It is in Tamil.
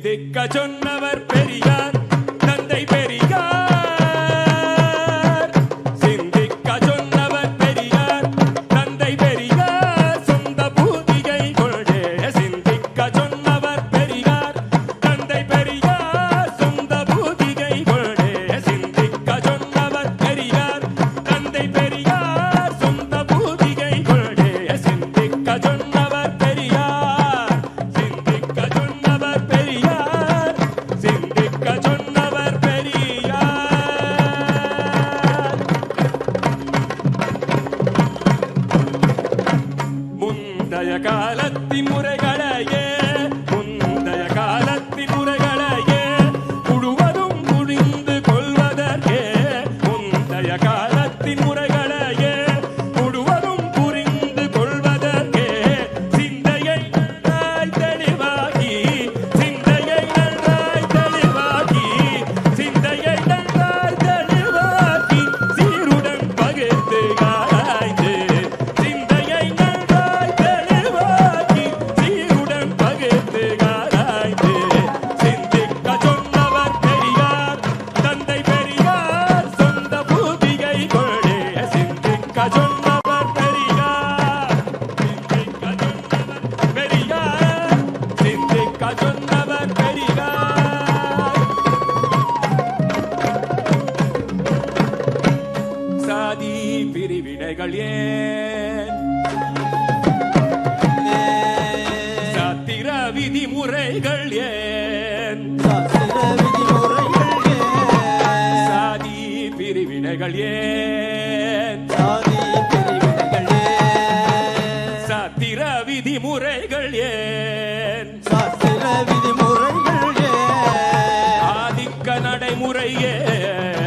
சிந்திக்க சொன்னவர் பெரியார். காலத்தின் முறைகள் பிரிவினைகள் ஏன்? சத்திர விதிமுறைகள் ஏன்? சாதி பிரிவினைகள் ஏன்? விதிமுறைகள் ஏன்? சாஸ்திர விதிமுறைகள் ஏன்? ஆதிக்க நடைமுறை ஏன்?